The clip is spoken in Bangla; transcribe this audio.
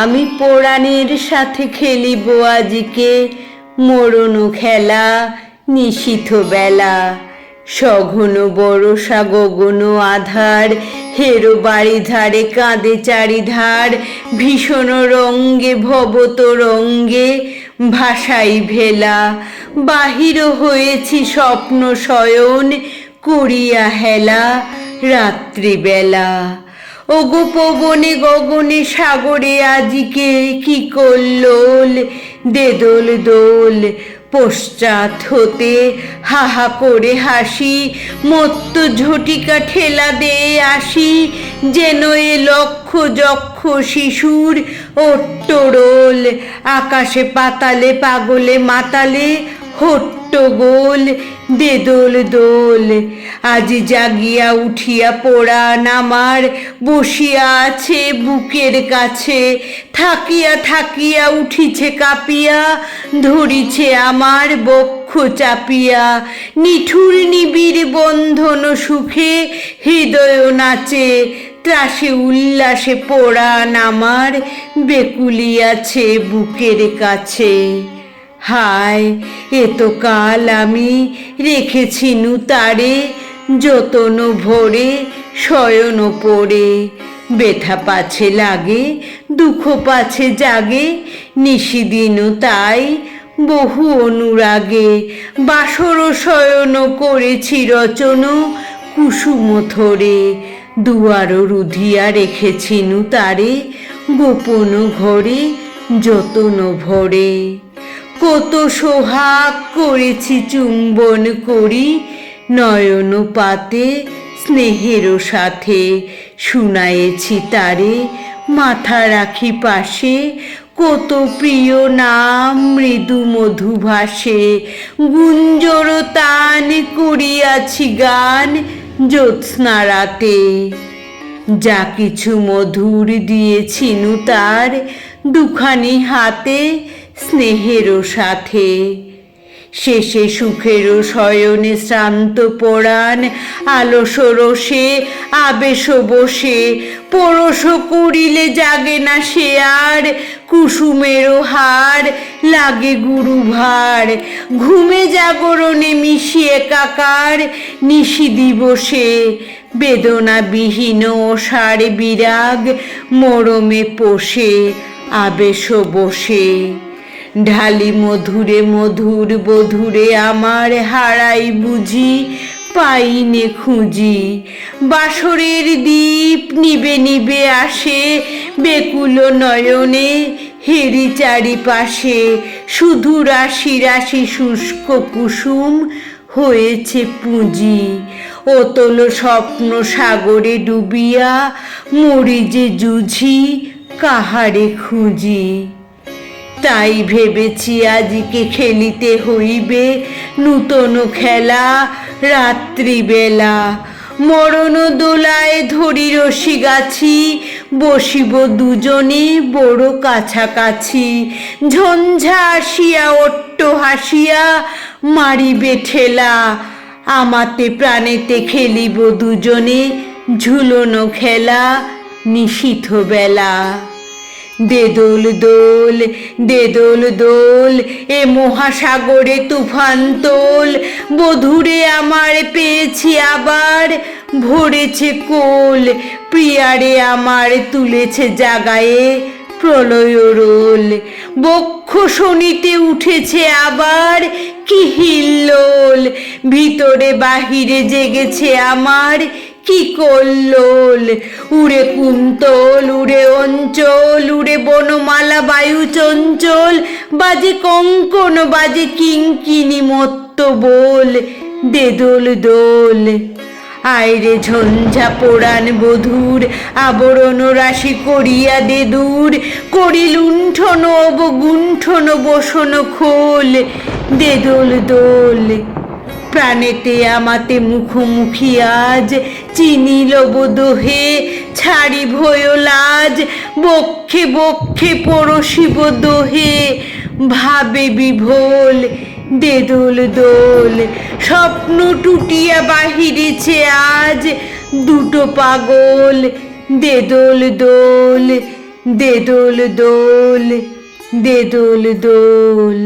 আমি পোড়ানের সাথে খেলিব আজকে। মরণ খেলা, নিশীথ বেলা। সঘন বরষা গগন আধার, হেরো বাড়ি ধারে কাঁদে চারিধার। ভীষণ রঙ্গে, ভবত রঙ্গে ভাষাই ভেলা। বাহির হয়েছি স্বপ্ন শয়ন, করিয়া হেলা রাত্রিবেলা। ওগো পবনে গগনে সাগরে আজিকে কি করলোল? দেদোল দোল, পশ্চাৎ হতে হাহা করে হাসি, মত্ত ঝটিকা ঠেলা দে আসি, যেন এ লক্ষ যক্ষ শিশুর ওট্টরোল আকাশে পাতালে, পাগলে, মাতালে হট্টগোল দে দোল দোল। আজি জাগিয়া উঠিয়া পোড়ান আমার বসিয়া আছে বুকের কাছে। থাকিয়া থাকিয়া উঠিছে কাঁপিয়া, ধরিছে আমার বক্ষ চাপিয়া। নিঠুর নিবিড় বন্ধন সুখে হৃদয় নাচে। ত্রাসে উল্লাসে পোড়ান আমার বেকুলিয়াছে বুকের কাছে। হায়, এ তো কাল আমি রেখেছি তারে, যতন ভরে, শয়ন পড়ে ব্যথা পাছে লাগে, দুঃখ পাছে জাগে নিশিদিনও তাই বহু অনুরাগে। বাসর শয়ন করেছি রচন কুসুম থরে দুয়ারও রুধিয়া রেখেছিনু তারে, গোপন ঘরে, যতন ভরে। কত সোহাগ করেছি চুম্বন করি নয়ন পাতে স্নেহের সাথে। শুনায়েছি তারে, মাথা রাখি পাশে। কত প্রিয় নাম মৃদু মধু ভাসে গুঞ্জর তান করিয়াছি গান জ্যোৎস্না রাতে। যা কিছু মধুর দিয়েছিনু তার দুখানি হাতে। স্নেহেরও সাথে, শেষে সুখেরও শয়নে শ্রান্ত পরাণ আলস রসে আবেশ বসে পরশ করিলে জাগে না সে আর, কুসুমেরও হার, লাগে গুরু ভার। ঘুমে জাগরণে মিশিয়ে কাকার নিশি দিবসে, বেদনাবিহীন অসার বিরাগ, মরমে পোষে আবেশ বসে। ঢালি মধুরে মধুর বধুরে আমার হারাই বুঝি, পাইনে খুঁজি। বাসরের দ্বীপ নিবে নিবে আসে, বেকুল নয়নে হেরি চারিপাশে। শুধু রাশি রাশি শুষ্ক কুসুম হয়েছে পুঁজি। অতল স্বপ্ন সাগরে ডুবিয়া মরি যে জুঝি কাহারে খুঁজি। তাই ভেবেছি আজকে খেলিতে হইবে নূতন খেলা রাত্রিবেলা। মরণ দোলায় ধরি রশি গাছি, বসিব দুজনে বড় কাছাকাছি। ঝঞ্ঝা আসিয়া, অট্ট হাসিয়া মারিবে ঠেলা। আমাতে প্রাণেতে খেলিব দুজনে ঝুলনো খেলা নিশীথ বেলা। দে দোল দোল দে দোল দোল এ মহাসাগরে তুফান তোল। বধুরে আমার পেয়েছি আবার, ভরেছে কোল। প্রিয়ারে আমার তুলেছে জাগায়ে প্রলয় রোল। বক্ষ শনিতে উঠেছে আবার কি হিল্লোল। ভিতরে বাহিরে জেগেছে আমার কি কল্লোল উড়ে কুন্তল, উড়ে অঞ্চল, উড়ে বনমালা, বায়ু চঞ্চল, বাজে কঙ্কন, বাজে কিঙ্কিনি মত্ত বল দে দোল। আইরে ঝঞ্ঝা পোড়ান বধুর, আবরণ রাশি করিয়া দে দূর করি লুণ্ঠন অবগুণ্ঠন বসন খোল দে দোল দোল। প্রাণেতে আমাতে মুখোমুখি আজ। চিনি লব দোহে ছাড়ি ভয় লাজ। বক্ষে বক্ষে পরশিব দোহে। ভাবে বিভোল দে দোল। স্বপ্ন টুটিয়া বাহিরেছে আজ। দুটো পাগল দে দোল দোল দে দোল দোল দে দোল দোল।